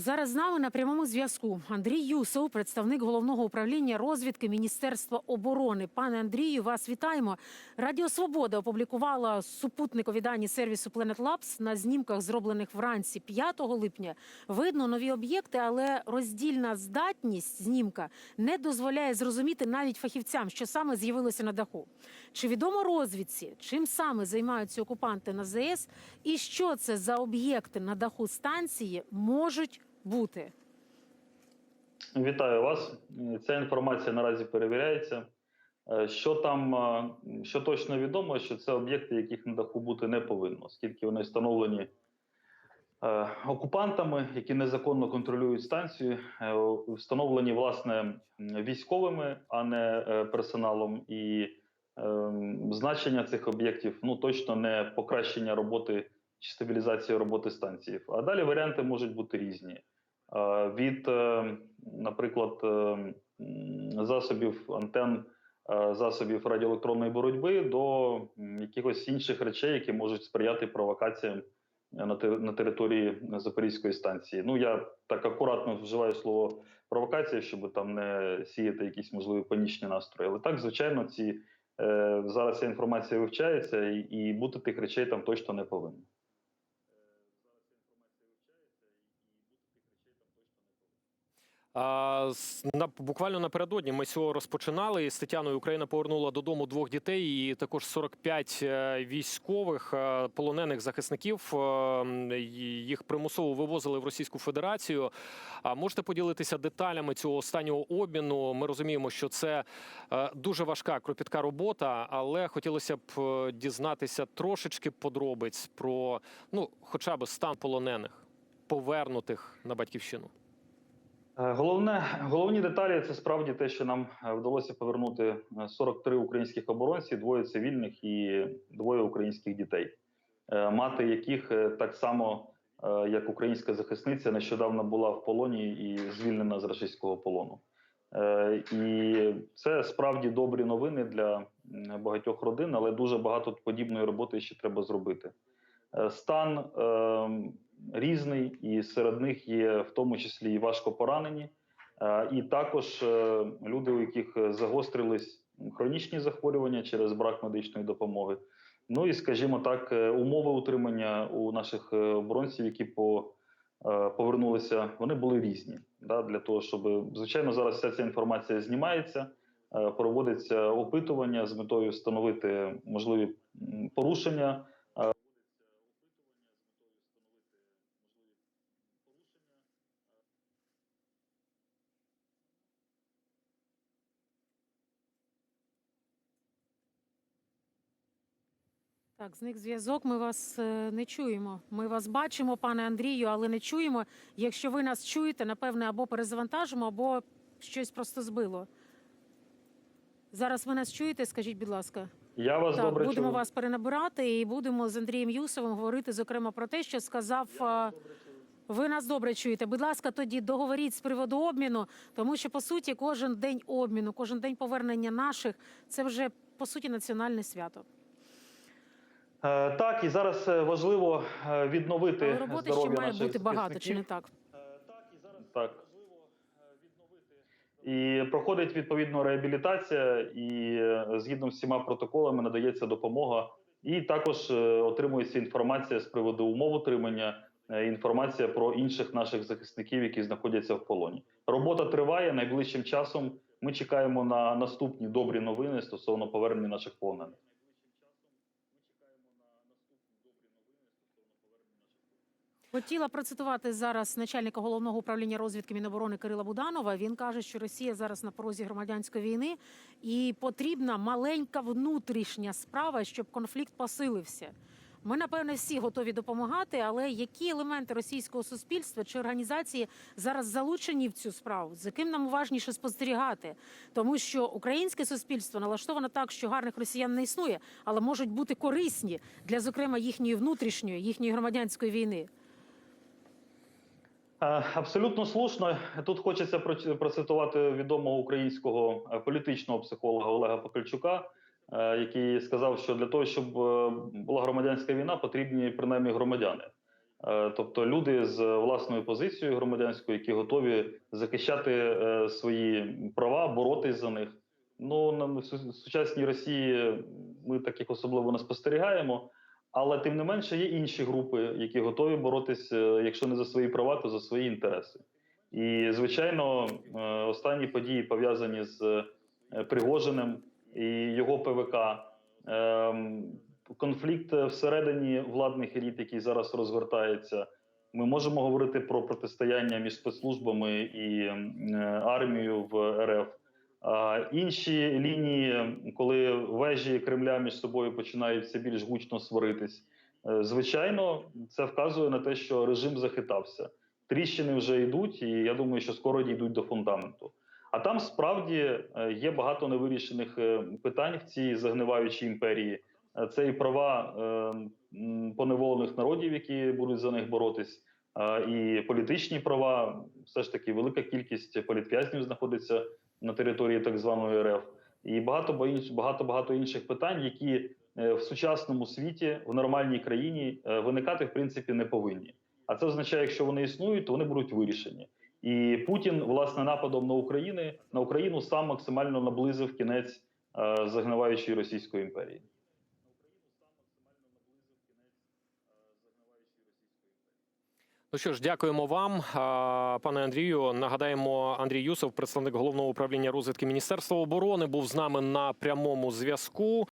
Зараз з нами на прямому зв'язку Андрій Юсов, представник головного управління розвідки Міністерства оборони. Пане Андрію, вас вітаємо. Радіо Свобода опублікувала супутникові дані сервісу Planet Labs на знімках, зроблених вранці 5 липня. Видно нові об'єкти, але роздільна здатність знімка не дозволяє зрозуміти навіть фахівцям, що саме з'явилося на даху. Чи відомо розвідці, чим саме займаються окупанти на ЗС, і що це за об'єкти на даху станції можуть бути? Вітаю вас. Ця інформація наразі перевіряється. Е, Що там, е, що точно відомо, що це об'єкти, яких на даху бути не повинно, оскільки вони встановлені е, окупантами, які незаконно контролюють станцію, е, встановлені власне військовими, а не е, персоналом. І е, значення цих об'єктів ну точно не покращення роботи чи стабілізація роботи станції. А далі варіанти можуть бути різні. Е, Від, е, наприклад, е, засобів антен, засобів радіоелектронної боротьби до якихось інших речей, які можуть сприяти провокаціям на те- на території Запорізької станції. Ну я так акуратно вживаю слово провокація, щоб там не сіяти якісь можливі панічні настрої. Але так, звичайно, ці зараз ця інформація вивчається, і бути тих речей там точно не повинно. А, с- на, буквально напередодні ми цього розпочинали. З Тетяною Україна повернула додому двох дітей і також 45 е, військових е, полонених захисників. е, Їх примусово вивозили в Російську Федерацію. А можете поділитися деталями цього останнього обміну? Ми розуміємо, що це дуже важка кропітка робота, але хотілося б дізнатися трошечки подробиць про ну, хоча б стан полонених, повернутих на батьківщину. Е, Головне, головні деталі це справді те, що нам е, вдалося повернути е, 43 українських оборонці, двоє цивільних і двоє українських дітей, е, мати яких е, так само, е, як українська захисниця, нещодавно була в полоні і звільнена з російського полону. Е, І це справді добрі новини для багатьох родин, але дуже багато подібної роботи ще треба зробити. Е, Стан е, різний, і серед них є в тому числі і важко поранені, і також е, люди, у яких е, загострились хронічні захворювання через брак медичної допомоги. Ну і, скажімо так, е, умови утримання у наших оборонців, які по, повернулися, вони були різні. Да, для того, щоб звичайно зараз вся ця інформація знімається, проводиться опитування з метою встановити можливі порушення. Так, зник зв'язок. Ми вас е, не чуємо. Ми вас бачимо, пане Андрію, але не чуємо. Якщо ви нас чуєте, напевне, або перезавантажимо, або щось просто збило. Зараз ви нас чуєте? Скажіть, будь ласка. Я вас Так, добре будемо чую. вас перенабирати і будемо з Андрієм Юсовим говорити, зокрема, про те, що сказав. е, Ви нас добре чуєте. Будь ласка, тоді договоріть з приводу обміну, тому що по суті кожен день обміну, кожен день повернення наших це вже по суті національне свято. Е, Так, і зараз е, важливо е, відновити Але роботи ще має наших бути багато, чи не так? Так, і зараз так. І проходить відповідно реабілітація, і згідно з всіма протоколами надається допомога. І також отримується інформація з приводу умов утримання, інформація про інших наших захисників, які знаходяться в полоні. Робота триває найближчим часом. Ми чекаємо на наступні добрі новини стосовно повернення наших полонених. Хотіла процитувати зараз начальника головного управління розвідки Міноборони Кирила Буданова. Він каже, що Росія зараз на порозі громадянської війни, і потрібна маленька внутрішня справа, щоб конфлікт посилився. Ми, напевне, всі готові допомагати, але які елементи російського суспільства чи організації зараз залучені в цю справу? За ким нам уважніше спостерігати? Тому що українське суспільство налаштовано так, що гарних росіян не існує, але можуть бути корисні для, зокрема, їхньої внутрішньої, їхньої громадянської війни. Е, Абсолютно слушно. Тут хочеться процитувати відомого українського е, політичного психолога Олега Покальчука, е, який сказав, що для того, щоб була громадянська війна, потрібні принаймні громадяни. Тобто люди з власною позицією громадянською, які готові захищати свої права, боротись за них. Ну на сучасній Росії ми таких особливо не спостерігаємо. Але тим не менше є інші групи, які готові боротися, е, якщо не за свої права, то за свої інтереси. І звичайно, е, останні події пов'язані з е, Пригожиним і його ПВК. ем, Конфлікт всередині владних еліт, який зараз розгортається. Ми можемо говорити про протистояння між спецслужбами і армією в РФ. Інші лінії, коли вежі Кремля між собою починають все більш гучно сваритись, е, звичайно, це вказує на те, що режим захитався. Тріщини вже йдуть, і я думаю, що скоро дійдуть до фундаменту. А там справді е, є багато невирішених е, питань в цій загниваючій імперії. Це і права поневолених народів, які будуть за них боротись, і політичні права. Все ж таки, велика кількість політв'язнів знаходиться на території так званої РФ, і багато ба- багато багато інших питань, які е, в сучасному світі в нормальній країні е, виникати в принципі не повинні. А це означає, якщо вони існують, то вони будуть вирішені. І Путін, власне, нападом на Україну на Україну сам максимально наблизив кінець е, загниваючої Російської імперії. Ну що ж, дякуємо вам, пане Андрію. Нагадаємо, Андрій Юсов, представник головного управління розвідки Міністерства оборони, був з нами на прямому зв'язку.